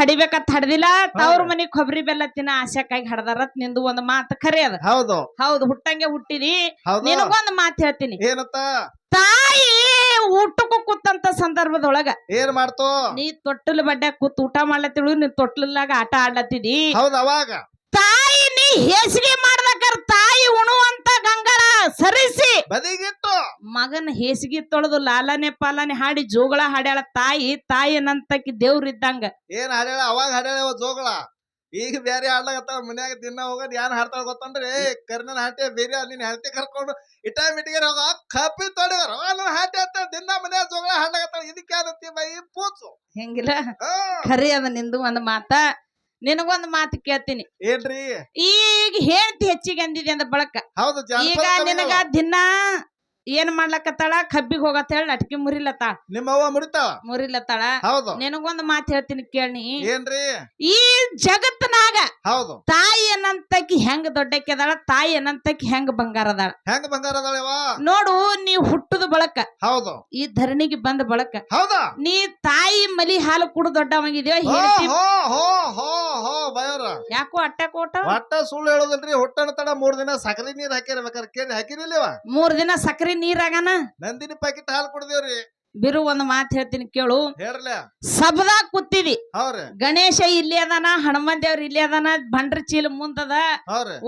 ಹಡಿಬೇಕಂತ ಹಡ್ದಿಲ್ಲ ತವ್ರ ಮನಿ ಕೊಬ್ಬರಿ ಬೆಲ್ಲ ತಿನ್ನ ಆಸಕ್ಕಾಗಿ ಹಡ್ದಾರತ್ ನಿಂದು ಒಂದ್ ಮಾತು ಖರೆ ಅದ. ಹೌದು. ಹೌದು ಹುಟ್ಟಂಗೆ ಹುಟ್ಟಿದಿ. ನಿನಗೊಂದ್ ಮಾತು ಹೇಳ್ತೀನಿ. ಏನತ್ತ? ತಾಯಿ ಊಟಕ್ಕೂ ಕೂತಂತ ಸಂದರ್ಭದೊಳಗ ಏನ್ ಮಾಡ್ತು? ನೀ ತೊಟ್ಟಲು ಬಡ್ಡೆ ಕೂತ್ ಊಟ ಮಾಡ್ಲತ್ತಿಳು ನೀನ್ ತೊಟ್ಲಾಗ ಆಟ ಆಡ್ಲತ್ತಿದಿ. ಹೌದು ಅವಾಗ. ತಾಯಿ ನೀ ಹೇಸಿಗೆ ಮಾಡ್ಬೇಕಾರ ಸರಿಸಿ. ಬದಿಗಿತ್ತು ಮಗನ ಹೇಸಿಗೆ ತೊಳೆದು ಲಾಲನೆ ಪಾಲನೆ ಹಾಡಿ ಜೋಗಳ ಹಾಡ್ಯಾಳ ತಾಯಿ ತಾಯಿ ನಂತಕಿ ದೇವ್ರ ಇದ್ದಂಗ. ಏನ್ ಹಾಡ್ಯಾಳ? ಅವಾಗ ಹಾಡ್ಯಾಳ ಜೋಗಳ. ಈಗ ಬೇರೆ ಹಾಡ್ಲಾಗತ್ತ ಮನ್ಯಾಗ ದಿನ ಹೋಗೋದ್ ಯಾನ್ ಹಾಡ್ತಾಳ ಗೊತ್ತಂದ್ರೆ ಕರ್ನನ್ ಹಾಟೆ ಬೇರೆ ನಿನ್ ಹೆಂಡತಿ ಕರ್ಕೊಂಡು ಇಟ ಮಿಟಿಗೆ ಹೋಗ ಕಪ್ಪಿ ತೊಡಿದಾರ ನನ್ನ ಹಾಟೆ ಅಂತ ದಿನ ಮನ್ಯಾಗ ಜೋಗಳ ಹಾಡ್ಲಾಗತ್ತ ಇದಕ್ಕೆ ಯಾರತ್ತಿ ಬೈ ಪೂಚು. ಹೆಂಗಿಲ್ಲ? ಖರಿ ಅದ ನಿಂದು ಒಂದ್ ಮಾತ. ನಿನಗೊಂದ್ ಮಾತು ಕೇಳ್ತೀನಿ. ಏನ್ರಿ? ಈಗ ಹೇಳ್ತಿ ಹೆಚ್ಚಿಗೆ ಅಂದಿದೆ ಅಂದ ಬಳಕ. ಹೌದು ಈಗ ನಿನಗ ದಿನಾ ಏನ್ ಮಾಡ್ಲಕತ್ತಾಳ? ಕಬ್ಬಿಗೆ ಹೋಗತ್ತ ಹೇಳಿ ಅಟ್ಕಿ ಮುರಿಲತ್ತಾಳ. ನಿಮ್ಮ ಅವ್ವ ಮುರಿತಾಳ? ಮುರಿಲತ್ತಾಳ. ಹೌದು. ನಿನಗೊಂದ್ ಮಾತು ಹೇಳ್ತೀನಿ ಕೇಳಿ ಏನ್ರಿ? ಈ ಜಗತ್ನಾಗ ಹೌದು. ತಾಯಿ ಅನ್ನಂತಕಿ ಹೆಂಗ್ ದೊಡ್ಡಕ್ಕೆದಾಳ ತಾಯಿ ಅನ್ನಂತಕಿ ಹೆಂಗ್ ಬಂಗಾರ ಅದಾಳ ಹೆಂಗ ಬಂಗಾರ ನೋಡು ನೀ ಹುಟ್ಟದ ಬಳಕ. ಹೌದು. ಈ ಧರಣಿಗೆ ಬಂದ ಬಳಕ. ಹೌದಾ? ನೀ ತಾಯಿ ಮಲಿ ಹಾಲು ಕುಡು ದೊಡ್ಡವಂಗಿದ್ಯೋ ಹೇಳ್ತೀವಿ ಹೇಳ್ತಿ ಹೋ ಹೋ ಹೋ. ಯಾಕೋ ಅಟ್ಟ ಕೋಟ? ಒಟ್ಟ ಸುಳ್ಳು ಹೇಳೋದಲ್ರಿ ಹೊಟ್ಟನ ತಡ ಮೂರ್ ದಿನ ಸಕ್ಕರೆ ನೀರ್ ಹಾಕಿರ್ಬೇಕಾರೆ ಕೇಳಿ ಹಾಕಿರಿಲ್ಲವ ಮೂರ್ ದಿನ ಸಕ್ರಿ ನೀರಾಗನ? ನಂದಿನಿ ಪ್ಯಾಕೆಟ್ ಹಾಲು ಕುಡ್ದೇವ್ರಿ. ಬಿರು ಒಂದು ಮಾತು ಹೇಳ್ತೀನಿ ಕೇಳು. ಸಬದ ಸಬದಾಗ ಕೂತಿದಿ. ಗಣೇಶ ಇಲ್ಲಿ ಅದಾನ ಹನುಮನ್ ದೇವ್ರ ಇಲ್ಲಿ ಅದಾನ ಬಂಡ್ರ ಚೀಲ ಮುಂದದ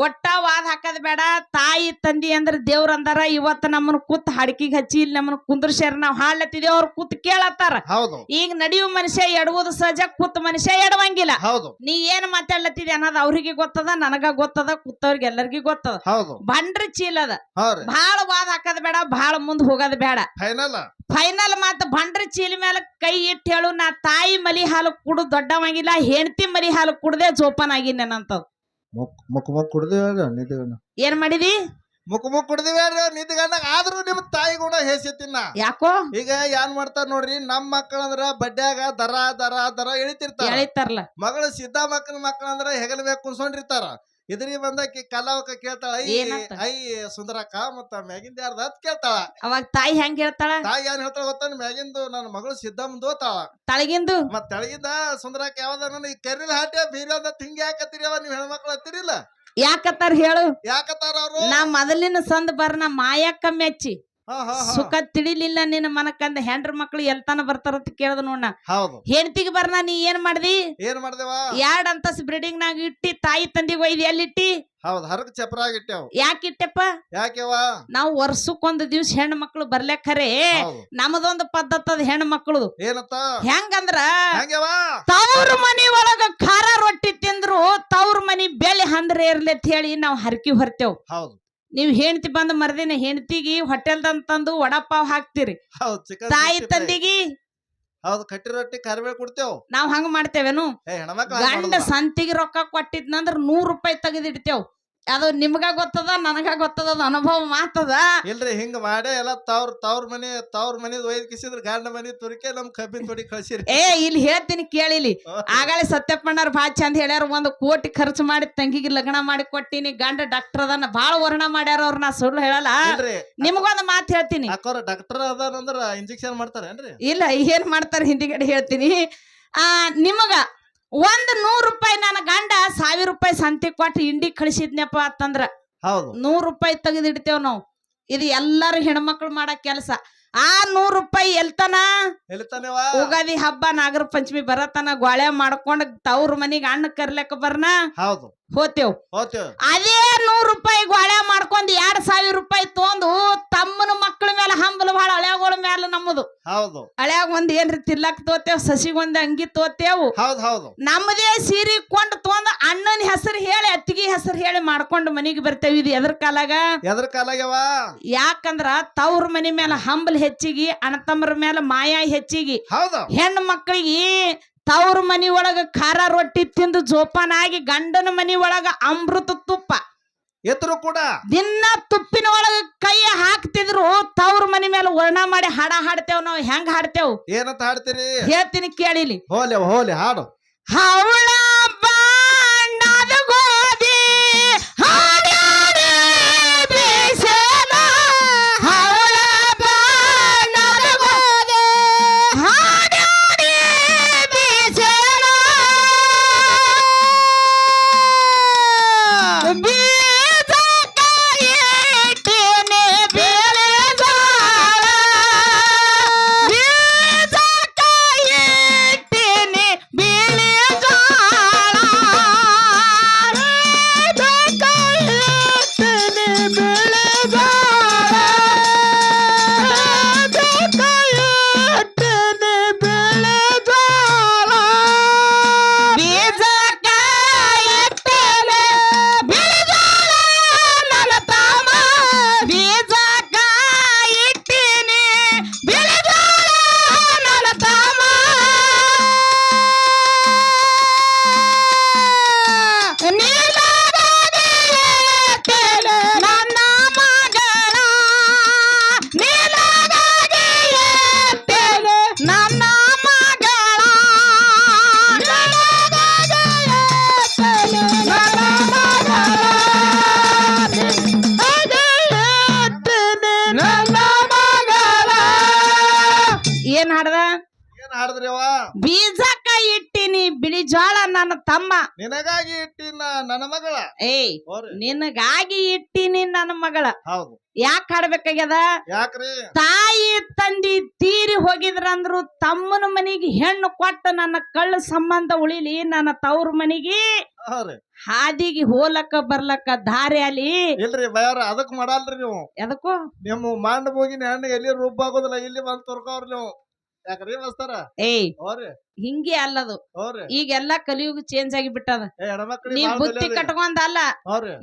ಒಟ್ಟ ವಾದ ಹಾಕದ್ ಬೇಡ ತಾಯಿ ತಂದಿ ಅಂದ್ರ ದೇವ್ರ ಅಂದಾರ. ಇವತ್ತ ನಮ್ಮನ್ನ ಕೂತ್ ಹಡಕಿಗೆ ಹಚ್ಚಿ ಇಲ್ಲಿ ನಮ್ಮನ್ನ ಕುಂದ್ರಸ್ಯಾರ. ನಾವ್ ಹಾಡ್ಲತ್ತಿದೇವ್ ಅವ್ರ ಕೂತ್ ಕೇಳತ್ತಾರ. ಹೌದು. ಈಗ ನಡೆಯುವ ಮನುಷ್ಯ ಎಡವುದು ಸಹಜ ಕೂತ್ ಮನುಷ್ಯ ಎಡವಂಗಿಲ್ಲ. ಹೌದು. ನೀ ಏನ್ ಮಾತಾಡ್ಲತ್ತಿದೆ ಅನ್ನೋದು ಅವ್ರಿಗೆ ಗೊತ್ತದ ನನಗ ಗೊತ್ತದ ಕೂತವ್ರಿಗೆ ಎಲ್ಲರಿಗೂ ಗೊತ್ತದ. ಹೌದು. ಬಂಡ್ರ ಚೀಲದ ಬಹಳ ಬಾಳ ವಾದ ಹಾಕದ್ ಬೇಡ ಬಹಳ ಮುಂದ್ ಹೋಗೋದ್ ಬೇಡ. ಫೈನಲ್ ಫೈನಲ್ ಮಾತು ಬಂಡ್ರ ಚೀಲ ಮೇಲೆ ಕೈ ಇಟ್ಟು ಹೇಳು ನಾ ತಾಯಿ ಮಲಿ ಹಾಲು ಕುಡು ದೊಡ್ಡವಾಗಿಲ್ಲ ಹೆಂಡತಿ ಮಲಿ ಹಾಲು ಕುಡ್ದೆ ಜೋಪಾನ ಮುಕ್ ಮುಖ ಮುಖ ಏನ್ ಮಾಡಿದಿ? ಮುಖ ಮುಖ ಕುಡ್ದಿವ ನಿಧಿಗಣ್ಣ ಆದ್ರೂ ನಿಮ್ ತಾಯಿ ಗುಣ ಹೇಸಿತ್ತಿನ ಯಾಕೋ? ಈಗ ಏನ್ ಮಾಡ್ತಾರ ನೋಡ್ರಿ ನಮ್ ಮಕ್ಕಳಂದ್ರ ಬಡ್ಡ್ಯಾಗ ದರ ದರ ದರ ಇಳಿತಿರ್ತಾರ ಎಳಿತಾರಲ್ಲ ಮಗಳು ಸಿದ್ಧ ಮಕ್ಕಳ ಮಕ್ಕಳಂದ್ರ ಹೆಗಲ ಬೇಕು ಇದ್ರಿಗೆ ಬಂದಾಕಿ ಕಲಾವಕ ಕೇಳ್ತಾಳ ಐ ಏನಂತ? ಐ ಸುಂದರಕ್ಕ ಮತ್ತ ಮ್ಯಾಗಿಂದ ಯಾರ್ದ ಅತ್ ಕೇಳ್ತಾಳ? ಅವಾಗ ತಾಯಿ ಹೆಂಗ್ ಹೇಳ್ತಾಳ? ತಾಯಿ ಏನ್ ಹೇಳ್ತಾಳ ಗೊತ್ತಾನ ಮ್ಯಾಗಿಂದು? ನನ್ನ ಮಗಳು ಸಿದ್ದಮ್ಮಂದು ಓತಾಳ ತಳಗಿಂದು? ಮತ್ ತೆಳಗಿಂದ ಸುಂದರಕ್ಕ ಯಾವ್ದ ನನ್ನ ಈ ಕರಿಲ್ ಬೀರಿ ಅಂತ ತಿಂಗ್ ಯಾಕತ್ತಿರಿ ಅವ ನೀವ್ ಹೆಣ್ಮಕ್ಳು ಹತ್ತಿರಿಲ್ಲ ಯಾಕತ್ತಾರ ಹೇಳು? ಯಾಕತ್ತಾರ ಅವ್ರು? ನಾ ಮೊದಲಿನ ಸಂದ್ ಬರ್ನ ಮಾಯಕ್ಕ ಮೆಚ್ಚಿ. ಸುಖ ತಿಳಿಲಿಲ್ಲ ನಿನ್ನ ಮನಕ್ಕಂದ ಹೆಂಡ್ರ ಮಕ್ಳು ಎಲ್ತಾನ ಬರ್ತಾರಂತ ಕೇಳ್ದ ನೋಡ ಹೌದು. ಹೆಂಡತಿಗೆ ಬರ್ನ ನೀ ಏನ್ ಮಾಡ್ದಿ? ಏನ್ ಮಾಡ್ದೇವ? ಎರಡ್ ಅಂತಸ್ ಬ್ರೀಡಿಂಗ್ ನಾಗ ಇಟ್ಟಿ ತಾಯಿ ತಂದಿಗೆ ಒಯ್ದು ಎಲ್ಲಿಟ್ಟಿ? ಹೌದ್ ಹರಕ್ ಚಪ್ರಾಗಿಟ್ಟೆವ್ ಯಾಕೆ ಇಟ್ಟೆಪ್ಪ? ಯಾಕೆವ ನಾವು ವರ್ಷಕ್ಕೊಂದ್ ದಿವ್ಸ ಹೆಣ್ಣು ಮಕ್ಳು ಬರ್ಲೆಕ್ಕರೆ ಖರೆ ನಮದೊಂದು ಪದ್ಧತಿ ಅದ ಹೆಣ್ಣು ಮಕ್ಳು ಏನತ್ತ? ಹೆಂಗಂದ್ರ ತವ್ರ ಮನಿ ಒಳಗ ಖಾರ ರೊಟ್ಟಿ ತಿಂದ್ರು ತವ್ರ ಮನಿ ಬೆಳೆ ಹಂದ್ರೆ ಇರ್ಲಿ ಅಂತ ಹೇಳಿ ನಾವು ಹರಕಿ ಹೊರ್ತೇವ್. ಹೌದು. ನೀವ್ ಹೆಂಡತಿ ಬಂದ ಮರ್ದಿನ ಹೆಂಡತಿಗೆ ಹೋಟೆಲ್ದಂದ್ ತಂದು ವಡಪಾವ್ ಹಾಕ್ತಿರಿ ಹೌದ್ ಚಿಕನ್ ತಾಯಿ ಸಿಕ್ಸ್ಟಿ. ತಂದಿಗಿ ಹೌದು ಕಟ್ಟಿ ರೊಟ್ಟಿ ಕರಿಬೇವು ಕೊಡ್ತೇವ್ ನಾವ್ ಹಂಗ ಮಾಡ್ತೇವೇನು ಏ ಹೆಣ್ಮಕ್ಳು ಹಂಗ್ ಗಂಡ ಮಾಡೋದಿಲ್ಲ. ಸಂತಿಗೆ ರೊಕ್ಕ ಕೊಟ್ಟಿದ್ನಂದ್ರ ನೂರ್ ರೂಪಾಯಿ ತೆಗೆದಿಡ್ತೇವ್ ಅದು ನಿಮ್ಗ ಗೊತ್ತದ ನನಗ ಗೊತ್ತದ ಅದು ಅನುಭವ ಮಾತದ. ಇಲ್ರಿ ಹಿಂಗ ಮಾಡೇ ಎಲ್ಲ ತವ್ರ ತವ್ರ ಮನೆ ತವ್ರ ಮನೆ ಒಯ್ದ್ ಕಿಸಿದ್ರ ಗಂಡ ಮನಿ ತುರಿಕೆ ನಮ್ ಕಬ್ಬಿನ ತೊಡಿ ಕಳ್ಸಿರಿ. ಏ ಇಲ್ಲಿ ಹೇಳ್ತೀನಿ ಕೇಳಿಲಿ ಆಗಲೇ ಸತ್ಯಪ್ಪಣ್ಣವ್ರ ಭಾಳ ಅಂತ ಹೇಳ್ಯಾರ ಒಂದು ಕೋಟಿ ಖರ್ಚು ಮಾಡಿ ತಂಗಿಗೆ ಲಗ್ನ ಮಾಡಿ ಕೊಟ್ಟಿನಿ ಗಂಡ ಡಾಕ್ಟರ್ ಅದನ್ನ ಬಾಳ ವರ್ಣ ಮಾಡ್ಯಾರ ಅವ್ರ ನಾ ಸುಳ್ಳು ಹೇಳಲ್ಲ. ಇಲ್ರಿ ಒಂದು ಮಾತು ಹೇಳ್ತೀನಿ. ಅಕ್ಕೋರ ಡಾಕ್ಟರ್ ಅದಾರಂದ್ರ ಇಂಜೆಕ್ಷನ್ ಮಾಡ್ತಾರೇನ್ರಿ? ಇಲ್ಲ ಏನ್ ಮಾಡ್ತಾರ ಹಿಂದಿಗಡೆ ಹೇಳ್ತೀನಿ. ಆ ನಿಮಗ ಒಂದ್ ನೂರ್ ರೂಪಾಯಿ ನನ್ನ ಗಂಡ ಸಾವಿರ ರೂಪಾಯಿ ಸಂತಿ ಕೊಟ್ಟು ಇಂಡಿ ಕಳಿಸಿದ್ನಪ್ಪ ಅಂತಂದ್ರ ಹೌದು. ನೂರ್ ರೂಪಾಯಿ ತೆಗೆದಿಡ್ತೇವ್ ನಾವು. ಇದು ಎಲ್ಲಾರು ಹೆಣ್ಮಕ್ಳು ಮಾಡೋ ಕೆಲಸ. ಆ ನೂರ್ ರೂಪಾಯಿ ಎಲ್ತನ? ಉಗಾದಿ ಹಬ್ಬ ನಾಗರ ಪಂಚಮಿ ಬರತನ ಗೋಳೆ ಮಾಡ್ಕೊಂಡ್ ತವ್ರ ಮನಿಗ್ ಅಣ್ಣ ಕರ್ಲಕ್ಕ ಬರ್ನ? ಹೌದು. ಹೋತೇವ್. ಅದೇ ನೂರ್ ರೂಪಾಯಿ ಗೋಳೆ ಮಾಡ್ಕೊಂಡ್ ಎರಡ್ ಸಾವಿರ ರೂಪಾಯಿ ತೊಂದು ತಮ್ಮನ ಮಕ್ಕಳ ಮೇಲೆ ಹಂಬಲ ಬಹಳ ಹಳೆಗಳ ಮೇಲೆ ನಮ್ಮದು. ಹೌದು. ಹಳ್ಯಾಗ ಒಂದ್ ಏನ್ರಿ ತಿರ್ಲಕ್ ತೋತೇವ್ ಸಸಿಗೊಂದ್ ಅಂಗಿ ತೋತೇವ್. ಹೌದು ಹೌದು. ನಮ್ಮದೇ ಸೀರೆ ಕೊಂಡ್ ತೊಂದ್ ಅಣ್ಣನ ಹೆಸರು ಹೇಳಿ ಅತ್ತಿಗೆ ಹೆಸರು ಹೇಳಿ ಮಾಡ್ಕೊಂಡು ಮನಿಗೆ ಬರ್ತೇವ್ ಇದು ಎದ್ರ ಕಾಲಾಗ? ಎದ್ರ ಕಾಲಾಗ್ಯವ? ಯಾಕಂದ್ರ ತವ್ರ ಮನಿ ಮೇಲೆ ಹಂಬಲ್ ಹೆಚ್ಚಿಗಿ ಅಣ್ಣತಮ್ಮರ ಮೇಲೆ ಮಾಯಾ ಹೆಚ್ಚಿಗಿ. ಹೌದು. ಹೆಣ್ಣು ಮಕ್ಕಳಿಗೆ ತವ್ರ ಮನಿ ಒಳಗ ಖಾರ ರೊಟ್ಟಿ ತಿಂದು ಜೋಪಾನಾಗಿ ಗಂಡನ ಮನಿ ಒಳಗ ಅಮೃತ ತುಪ್ಪ. ಎತ್ತರು ಕೂಡ. ದಿನ ತುಪ್ಪಿನ ಒಳಗ ಕೈ ಹಾಕ್ತಿದ್ರು ತವ್ರ ಮನಿ ಮೇಲೆ ವರ್ಣ ಮಾಡಿ ಹಾಡ ಹಾಡ್ತೇವ್ ನಾವು ಹೆಂಗ್ ಹಾಡ್ತೇವ್? ಏನಂತ ಹಾಡ್ತೀರಿ? ಹೇಳ್ತೀನಿ ಕೇಳಿಲಿ. ಹೋಲಿ ಹೋಲಿ ಹಾಡು. ಹವಳ ಏನ್ ಹಾಡ್ದ? ಬೀಜಕ್ಕ ಇಟ್ಟಿನಿ ಬಿಳಿ ಜೋಳ ನನ್ನ ತಮ್ಮ. ನಿನಗಾಗಿ ಇಟ್ಟಿನ ನನ್ನ ಮಗಳ? ಏ ನಿನಗಾಗಿ ಇಟ್ಟಿನಿ ನನ್ನ ಮಗಳ. ಹೌದು. ಯಾಕೆ ಹಾಡ್ಬೇಕಾಗ್ಯದ? ಯಾಕ್ರಿ? ತಾಯಿ ತಂದಿ ತೀರಿ ಹೋಗಿದ್ರಂದ್ರು ತಮ್ಮನ ಮನೆಗೆ ಹೆಣ್ಣು ಕೊಟ್ಟ ನನ್ನ ಕಳ್ಳ ಸಂಬಂಧ ಉಳಿಲಿ ನನ್ನ ತವ್ರ ಮನೆಗೆ. ಹೌದ್ರಿ. ಹಾದಿಗೆ ಹೋಲಕ್ಕ ಬರ್ಲಕ್ಕ ದಾರಿ ಅಲ್ಲಿ. ಇಲ್ರಿ ಬಯಾರ ಅದಕ್ ಮಾಡಲ್ರಿ ನೀವು. ಎದಕ್ಕೋ? ನಿಮ್ಮ ಮಾಂಡ ಹೋಗಿನ ಹೆಣ್ಣು ಎಲ್ಲಿ ರೂಪ ಆಗೋದಿಲ್ಲ ಇಲ್ಲಿ ಬಂದ್ ತೊರ್ಕವ್ರಿ ನೀವು. ಯಾಕ್ರಿ ಬಸ್ತಾರ ಏಯ್ ಹೋರಿ ಹಿಂಗೆ ಅಲ್ಲದು. ಹೋರಿ ಈಗೆಲ್ಲಾ ಕಲಿಯುಗ ಚೇಂಜ್ ಆಗಿ ಬಿಟ್ಟದ ಏ ಹೆಣ್ಮಕ್ಳಿಗೆ ನೀವ್ ಬಾಳ್ ಬುತ್ತಿ ಬೆಲೆ ಅದ. ಅಲ್ಲ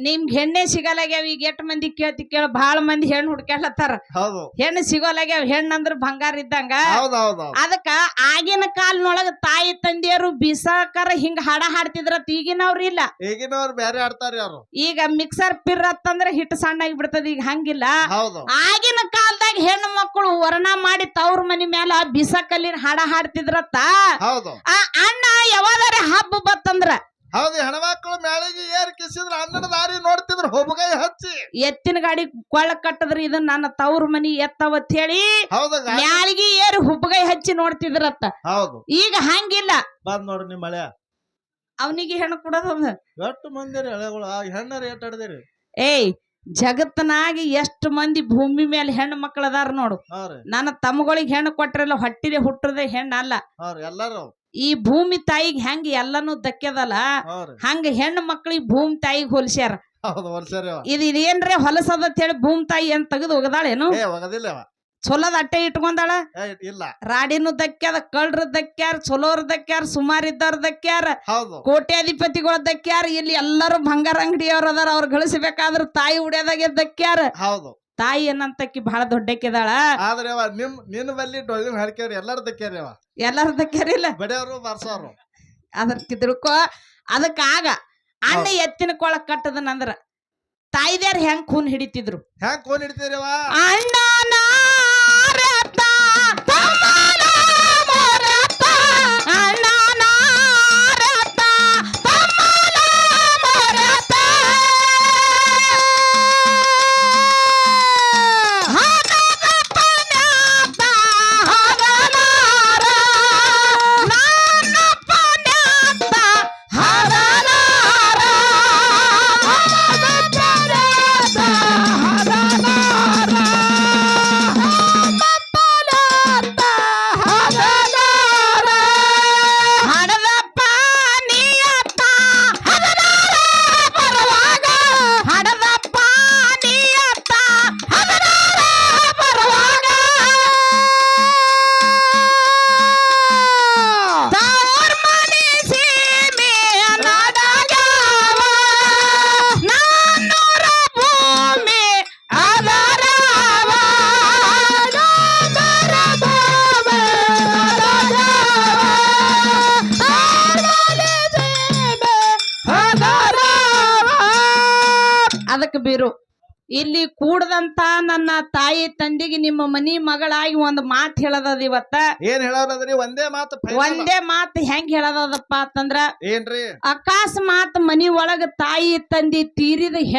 ನಿಮ್ಗೆ ಹೆಣ್ಣೆ ಸಿಗಲಾಗ್ಯಾವ ಈಗ ಎಷ್ಟ್ ಮಂದಿ ಕೇಳ್ತಿ ಕೇಳ ಬಾಳ ಮಂದಿ ಹೆಣ್ಣು ಹುಡ್ಕ್ಯಾಡ್ಲತ್ತಾರ ಹೌದು. ಹೆಣ್ಣು ಸಿಗೋಲಾಗ್ಯಾವ ಹೆಣ್ಣು ಅಂದ್ರ ಬಂಗಾರ ಇದ್ದಂಗ. ಹೌದ್ ಹೌದ್ ಹೌದ್ ಅದಕ್ಕ ಆಗಿನ ಕಾಲ್ನೊಳಗ ತಾಯಿ ತಂದೆಯರು ಬಿಸಾಕರ ಹಿಂಗ ಹಾಡ ಹಾಡ್ತಿದ್ರತ್ ಈಗಿನವ್ರು ಇಲ್ಲ. ಈಗಿನವ್ರು ಬೇರೆ ಆಡ್ತಾರ ಅವ್ರು ಈಗ ಮಿಕ್ಸರ್ ಪಿರ್ರತ್ತಂದ್ರ ಹಿಟ್ಟು ಸಣ್ಣಾಗಿ ಬಿಡ್ತದ ಈಗ ಹಂಗಿಲ್ಲ. ಹೌದು. ಆಗಿನ ಕಾಲದಾಗ ಹೆಣ್ಣು ಮಕ್ಕಳು ವರ್ಣ ಮಾಡಿ ತವ್ರ ಮನಿ ಮ್ಯಾಲ ಬಿಸಕಲ್ಲಿನ ಹಾಡ ಹಾಡ್ತಿದ್ರತ್ತ? ಹೌದು. ಆ ಅಣ್ಣ ಯಾವಾದ್ರ ಹಬ್ಬ ಬತ್ತಂದ್ರ? ಹೌದು ಹೆಣ್ಮಕ್ಳು ಮ್ಯಾಳಿಗೆ ಏರ್ ಕಿಸಿದ್ರ ಅಣ್ಣನ ದಾರಿ ನೋಡ್ತಿದ್ರು ಹೊಬಗೈ ಹಚ್ಚಿ. ಎತ್ತಿನ ಗಾಡಿ ಕೊಳ್ಳ ಕಟ್ಟದ್ರ ಇದನ್ನ ನನ್ನ ತವ್ರ ಮನಿ ಎತ್ತವತ್ ಹೇಳಿ ಹೌದು ಗಾ- ಮ್ಯಾಳಿಗೆ ಏರಿ ಹುಬ್ಬಗೈ ಹಚ್ಚಿ ನೋಡ್ತಿದ್ರತ್ತ. ಹೌದು. ಈಗ ಹಂಗಿಲ್ಲ. ಬಂದ್ ನೋಡ್ರಿ ನಿಮ್ ಮಳೆ. ಅವನಿಗೆ ಹೆಣ್ಣು ಕೊಡೋದ ಎಷ್ಟು ಮಂದಿ ರೀ ಹಳೆಗಳು? ಆ ಹೆಣ್ಣರು ಏಟ್ ಆಡ್ದಿರಿ ಏಯ್ ಜಗತ್ತನಾಗಿ ಎಷ್ಟು ಮಂದಿ ಭೂಮಿ ಮೇಲೆ ಹೆಣ್ಣು ಮಕ್ಕಳು ಅದಾರ ನೋಡು. ನನ್ನ ತಮ್ಮಗಳಿಗೆ ಹೆಣ್ಣು ಕೊಟ್ರಲ್ಲ ಹೊಟ್ಟಿದೆ ಹುಟ್ಟದೆ ಹೆಣ್ಣು ಅಲ್ಲ. ಈ ಭೂಮಿ ತಾಯಿಗೆ ಹೆಂಗ ಎಲ್ಲಾನು ದಕ್ಕ್ಯದಲ್ಲ ರೀ. ಹಂಗ ಹೆಣ್ಣು ಮಕ್ಳಿಗೆ ಭೂಮಿ ತಾಯಿಗೆ ಹೋಲಿಸ್ಯಾರ. ಇದು ಇದೇನ್ರೆ ಹೊಲಸದ ಹೇಳಿ ಭೂಮಿ ತಾಯಿ ಅಂತ ತೆಗೆದು ಒಗದಾಳೇನು ಚಲೋದ ಅಟ್ಟೆ ಇಟ್ಕೊಂಡಾಳ? ಇಲ್ಲ. ರಾಡಿನೂ ದಕ್ಕ್ಯಾರ ಕಳ್ರ ದಕ್ಕ್ಯಾರ ಚಲೋರ್ ದಕ್ಕ್ಯಾರ ಸುಮಾರ್ ಇದ್ದವ್ರ ದಕ್ಕ್ಯಾರ ಹೌದು. ಕೋಟ್ಯಾಧಿಪತಿಗಳ ದಕ್ಕ್ಯಾರ ಇಲ್ಲಿ ಎಲ್ಲರೂ ಬಂಗಾರ ಅಂಗಡಿಯವ್ರ ಅದಾರ ಅವ್ರ ಗಳಿಸಬೇಕಾದ್ರ ತಾಯಿ ಉಡ್ಯದಾಗೆ ದಕ್ಕ್ಯಾರ ಹೌದು. ತಾಯಿ ಏನಂತಕ್ಕಿ ಬಹಳ ದೊಡ್ಡಕ್ಕಿದಾಳ? ಆದ್ರೆ ನಿಮ್ ನಿನ್ ಬಲ್ಲಿ ಡೊಳ್ಳಿನ ಹಾಕ್ಯಾರ ಎಲ್ಲಾರು ದಕ್ಕ್ಯಾರ ಅವ? ದಕ್ಕ್ಯಾರ ಇಲ್ಲ? ಬಡವರು ಬರ್ಸೋರು. ಅದಕ್ಕೆ ತಿಳ್ಕೊ ಅದಕ್ಕ ಆಗ ಅಣ್ಣ ಎತ್ತಿನ ಕೊಳ ಕಟ್ಟದನಂದ್ರ ತಾಯಿದ್ಯಾರ ಹೆಂಗ್ ಖೂನ್ ಹಿಡಿತಿದ್ರು? ಹೆಂಗ್ ಖೂನ್ ಹಿಡ್ತೀರಿ ಅದಕ್ಕೆ ಬೀರು. ಇಲ್ಲಿ ಕೂಡದಂತ ನನ್ನ ತಾಯಿ ತಂದಿಗೆ ನಿಮ್ಮ ಮನಿ ಮಗಳಾಗಿ ಒಂದು ಮಾತು ಹೇಳದದ ಇವತ್ತ. ಏನ್ ಹೇಳೋದ್ರಿ ಒಂದೇ ಮಾತು ಒಂದೇ ಮಾತು ಹೆಂಗ್ ಹೇಳದಪ್ಪ ಅಂತಂದ್ರ ಏನ್ರಿ? ಅಕಸ್ಮಾತ್ ಮನಿ ಒಳಗ ತಾಯಿ ತಂದಿ ತೀರಿದ ಹೆಣ್ಣು